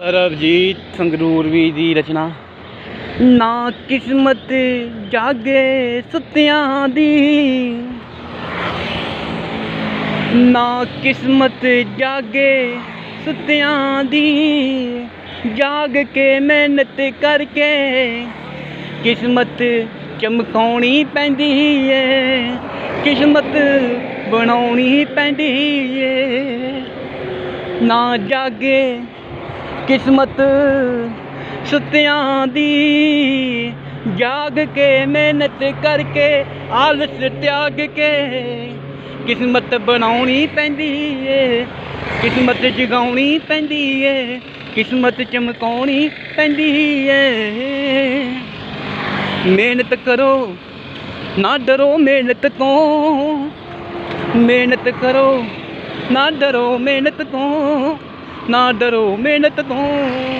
ਸਰਬਜੀਤ ਸੰਗਰੂਰ ਵੀ ਦੀ ਰਚਨਾ। ਨਾ ਕਿਸਮਤ ਜਾਗੇ ਸੁੱਤਿਆਂ ਦੀ। ਨਾ ਕਿਸਮਤ ਜਾਗੇ ਸੁੱਤਿਆਂ ਦੀ। ਜਾਗ ਕੇ ਮਿਹਨਤ ਕਰਕੇ ਕਿਸਮਤ ਚਮਕਾਉਣੀ ਪੈਂਦੀ ਏ। ਕਿਸਮਤ ਬਣਾਉਣੀ ਪੈਂਦੀ ਏ। ਨਾ ਜਾਗੇ ਕਿਸਮਤ ਸੁੱਤਿਆਂ ਦੀ ਜਾਗ ਕੇ ਮਿਹਨਤ ਕਰਕੇ ਆਲਸ ਤਿਆਗ ਕੇ ਕਿਸਮਤ ਬਣਾਉਣੀ ਪੈਂਦੀ ਏ, ਕਿਸਮਤ ਜਗਾਉਣੀ ਪੈਂਦੀ ਏ, ਕਿਸਮਤ ਚਮਕਾਉਣੀ ਪੈਂਦੀ ਏ। ਮਿਹਨਤ ਕਰੋ, ਨਾ ਡਰੋ ਮਿਹਨਤ ਤੋਂ। ਮਿਹਨਤ ਕਰੋ, ਨਾ ਡਰੋ ਮਿਹਨਤ ਤੋਂ। ਨਾ ਡਰੋ ਮਿਹਨਤ ਤੋਂ।